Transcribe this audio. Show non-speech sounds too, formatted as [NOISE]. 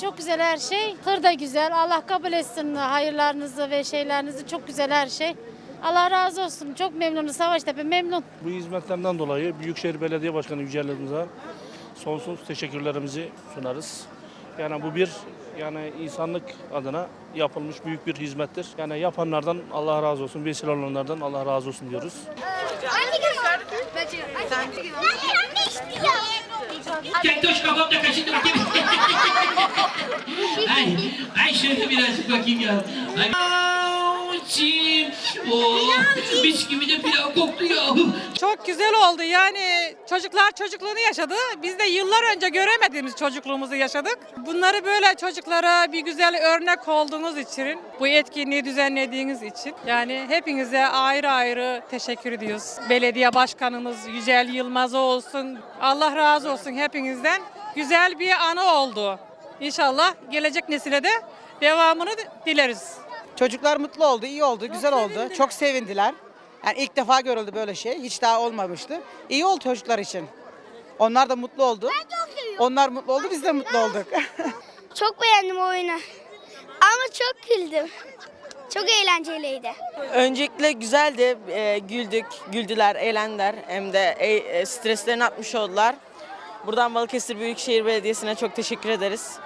Çok güzel her şey. Kır da güzel. Allah kabul etsin hayırlarınızı ve şeylerinizi. Çok güzel her şey. Allah razı olsun. Çok memnunuz Savaştepe. Memnun. Bu hizmetlerinden dolayı Büyükşehir Belediye Başkanı Yücel Yılmaz'a sonsuz teşekkürlerimizi sunarız. Yani bu bir yani insanlık adına yapılmış büyük bir hizmettir. Yani yapanlardan Allah razı olsun, vesile olanlardan Allah razı olsun diyoruz. Keltoş kafamda kaşındı bakayım. ay, ay şöyle birazcık bakayım ya. Ay. Çim. Oh, mis gibi de pilav koktu ya. Çok güzel oldu. Yani çocuklar çocukluğunu yaşadı. Biz de yıllar önce göremediğimiz çocukluğumuzu yaşadık. Bunları böyle çocuklara bir güzel örnek olduğunuz için, bu etkinliği düzenlediğiniz için yani hepinize ayrı ayrı teşekkür ediyoruz. Belediye başkanımız Yücel Yılmaz olsun. Allah razı olsun hepinizden. Güzel bir anı oldu. İnşallah gelecek nesile de devamını dileriz. Çocuklar mutlu oldu, iyi oldu, güzel oldu. Çok sevindiler. Yani ilk defa görüldü böyle şey. Hiç daha olmamıştı. İyi oldu çocuklar için. Onlar da mutlu oldu. Onlar mutlu oldu, biz de mutlu olduk. [LAUGHS] Çok beğendim oyunu. Ama çok güldüm. Çok eğlenceliydi. Öncelikle güzeldi. Ee, güldük, güldüler, eğlendiler. Hem de e, e, streslerini atmış oldular. Buradan Balıkesir Büyükşehir Belediyesi'ne çok teşekkür ederiz.